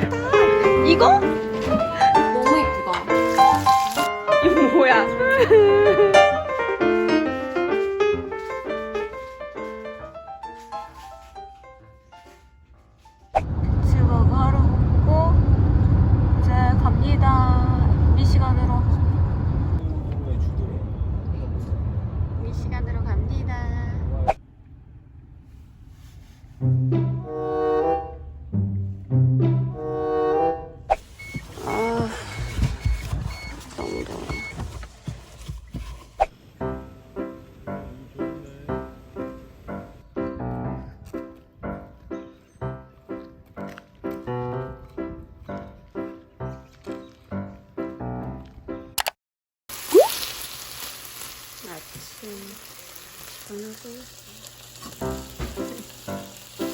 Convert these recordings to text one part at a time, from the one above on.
샀다. 이거? 너무 이쁘다. 이거 뭐야?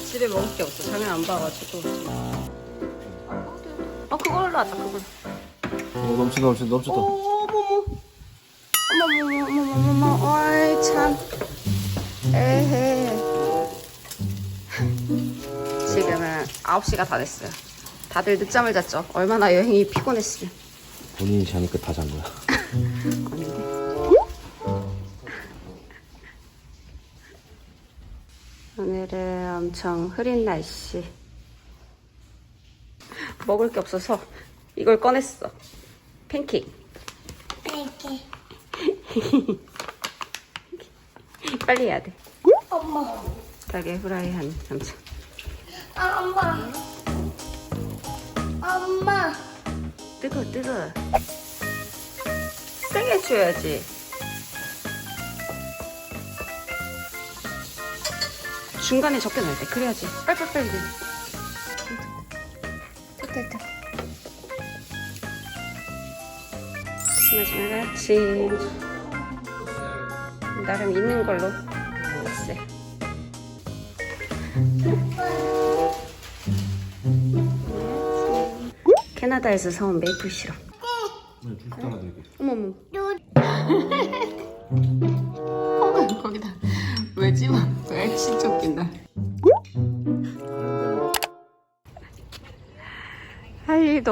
집에 먹을 게 없어. 장을 안 봐가지고. 아 그걸로 하자 그걸. 어, 넘친다 넘친다 넘친다 어머머. 어머머머 어머머머. 어이 참. 에헤. 지금은 9시가 다 됐어요. 다들 늦잠을 잤죠. 얼마나 여행이 피곤했으면. 본인이 자니까 다 잔 거야 오늘은 엄청 흐린 날씨. 먹을 게 없어서 이걸 꺼냈어. 팬케이크. 빨리 해야 돼. 엄마. 달걀 후라이한 삼촌. 아, 엄마. 엄마. 뜨거 뜨거. 세게 줘야지. 중간에 적게 넣을 때 그래야지. 빨빨빨리. 돼. 됐다 됐다. 마지막 아침. 나름 있는 걸로 했어요. 캐나다에서 사온 메이플 시럽. 네, 줄 따라 되게 어머머.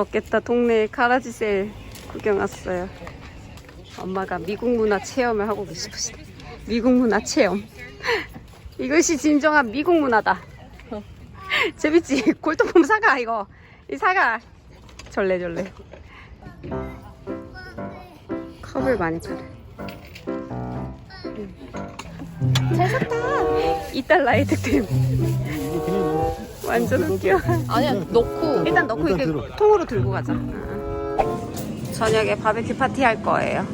없겠다. 동네에 가라지 세일 구경 왔어요. 엄마가 미국 문화 체험을 하고 싶으시다. 미국 문화 체험. 이것이 진정한 미국 문화다. 재밌지? 골동품 사가 이거. 이 사가. 절레절레. 컵을 많이 팔아. 잘 샀다. 2달러의 득템. 완전 웃겨. 아니야, 넣고. 일단 넣고 일단 이렇게 들어. 통으로 들고 가자. 아. 저녁에 바베큐 파티 할 거예요.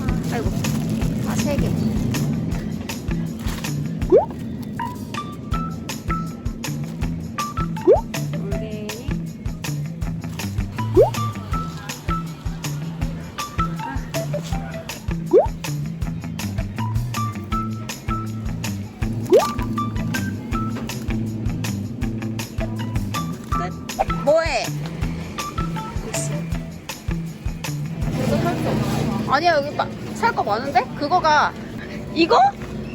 아, 아이고. 아, 세 개. 아니야 여기 살 거 많은데? 그거가 이거?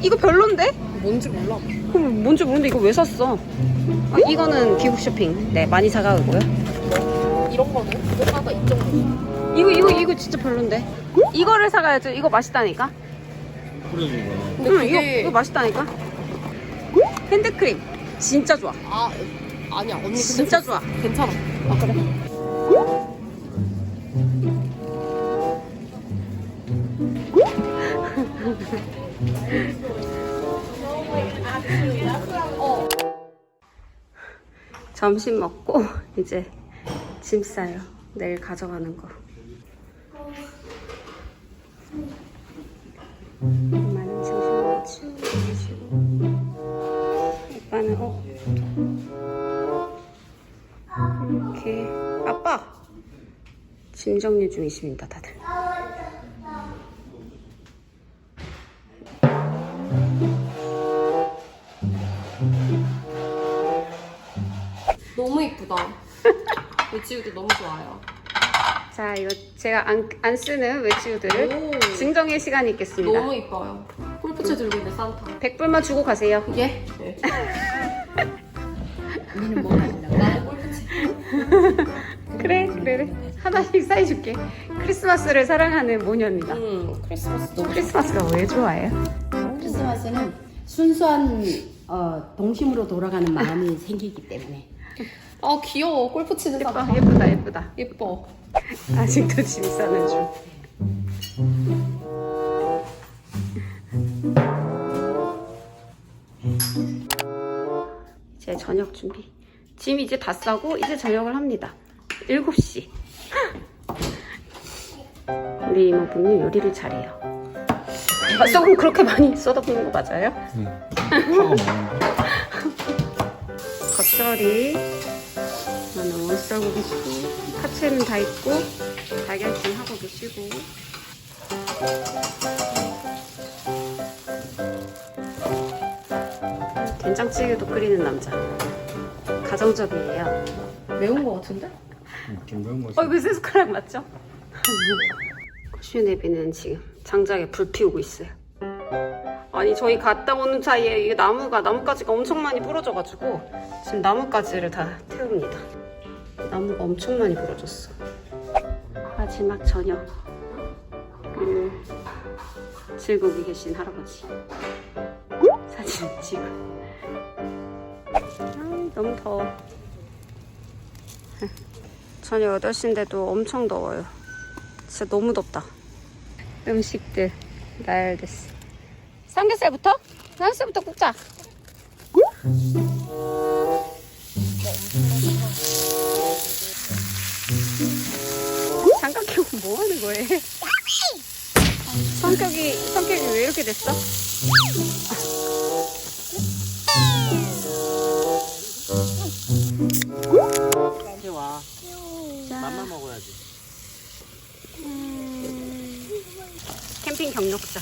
이거 별론데? 뭔지 몰라. 그럼 뭔지 모르는데 이거 왜 샀어? 아, 이거는 기국 쇼핑. 네 많이 사가고요. 이런 거는 뭐가가 이 정도. 이거 이거 이거 진짜 별론데. 이거를 사가야죠. 이거 맛있다니까. 응, 그게 이거 이거 맛있다니까. 핸드크림 진짜 좋아. 아 아니야 언니 진짜 좋아. 괜찮아. 아 그래? 점심 먹고 이제 짐 싸요. 내일 가져가는 거. 엄마는 점심 치우고. 오빠는 어? 이렇게. 아빠! 짐 정리 중이십니다 다들 너무 이쁘다. 이 지우도 너무 좋아요. 자, 이거 제가 안, 안 쓰는 외치우들을 오. 증정의 시간이 있겠습니다. 너무 이뻐요. 골프채 들고 있는 산타. 100불만 주고 가세요. 예? 네. 우리는 뭐 하려고? 나는 골프채. 그래, 그래, 그래. 하나씩 사이줄게. 크리스마스를 사랑하는 모녀입니다. 음, 크리스마스 너무 크리스마스가 왜 좋아해요? 크리스마스는 순수한 어, 동심으로 돌아가는 마음이 생기기 때문에 아 귀여워. 골프 치는 예뻐, 산타. 예쁘다, 예쁘다. 예뻐. 아직도 짐 싸는 중. 이제 저녁 준비. 짐 이제 다 싸고 이제 저녁을 합니다. 7시. 우리 이모부님 요리를 잘해요. 아, 소금 그렇게 많이 쏟아붓는 거 맞아요? 응. 겉절이 저는 썰고 계시고. 파채는 다 있고 달걀찜 하고 계시고. 된장찌개도 끓이는 남자. 가정적이에요. 매운 거 같은데? 좀 매운 거 어 이거 새 숟가락 맞죠? 코슈네비는 지금 장작에 불 피우고 있어요 아니 저희 갔다 오는 사이에 이게 나무가 나뭇가지가 엄청 많이 부러져가지고 지금 나뭇가지를 다 태웁니다 나무가 엄청 많이 부러졌어 마지막 저녁 음, 즐거고 계신 할아버지 사진 찍어 아, 너무 더워 저녁 8시인데도 엄청 더워요. 진짜 너무 덥다. 음식들 나열됐어. 삼겹살부터? 삼겹살부터 굽자. 장갑 끼고 뭐 하는 거예요? 성격이, 성격이 왜 이렇게 됐어? 이제 와. 맘만 먹어야지. 캠핑 경력자.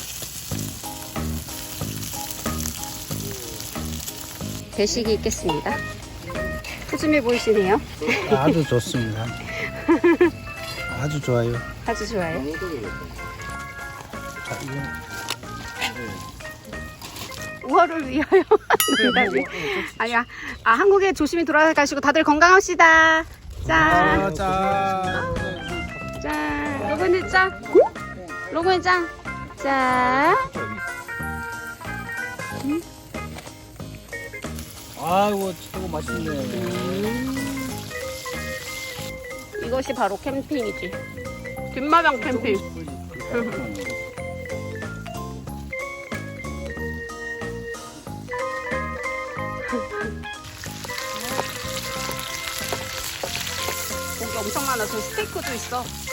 배식이 있겠습니다. 푸짐해 보이시네요. 아주 좋습니다. 아주 좋아요. 아주 좋아요. 자, 이거 우월을 위하여 농담이. 아니야. 아 한국에 조심히 돌아가시고 다들 건강합시다. 짠. 아, 자. 짠. 로건이 짠. 로건이 짠. 짠. 아이고, 최고 맛있네. 이것이 바로 캠핑이지. 뒷마당 캠핑. 고기 엄청 많아. 저 스테이크도 있어.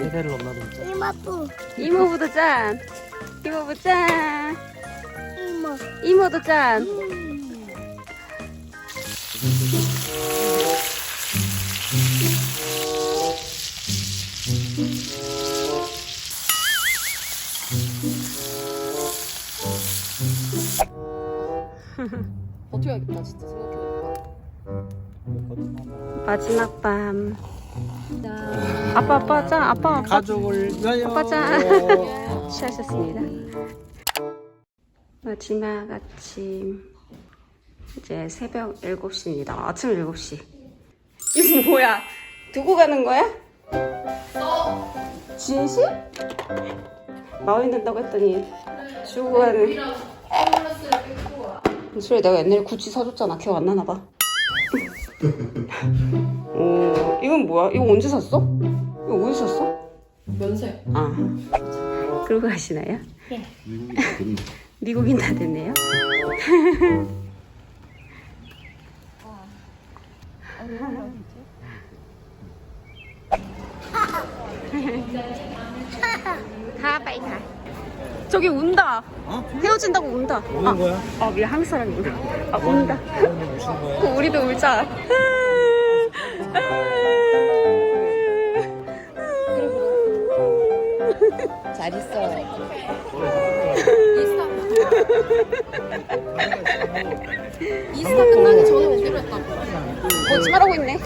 세배를 넘나 좀 이마도 이모부도 짠. 이모부 짠. 이마 이모도 짠. 버텨야겠다 진짜 생각해보니까. 마지막 밤. 아빠 아빠 짠. 아빠 아빠 가족을 위하여. 아빠 짠. 취하셨습니다. 마지막 아침 이제 새벽 7시입니다. 아침 7시. 이거 뭐야? 두고 가는 거야? 진심? 마음에 든다고 했더니 주고 가는. 소리 내가 옛날에 구찌 사줬잖아. 기억 안 나나 봐. 오, 이건 뭐야? 이거 언제 샀어? 이거 어디서 샀어? 면세. 아, 그러고 가시나요? 그림. 미국인 다 됐네요. 가 빨리 가. 저기 운다. 어? 헤어진다고 운다. 우는 거야? 아, 아 미안 한국 사람이구나. 아 운다. 무슨 거야? 우리도 울자. 잘 있어. 이스타 끝나기 전에 오기로 했다고. 어, 잘하고 있네.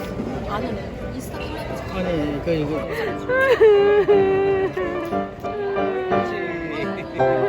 아니, 이스타 끝나기 전에. 아니, 그, 이거.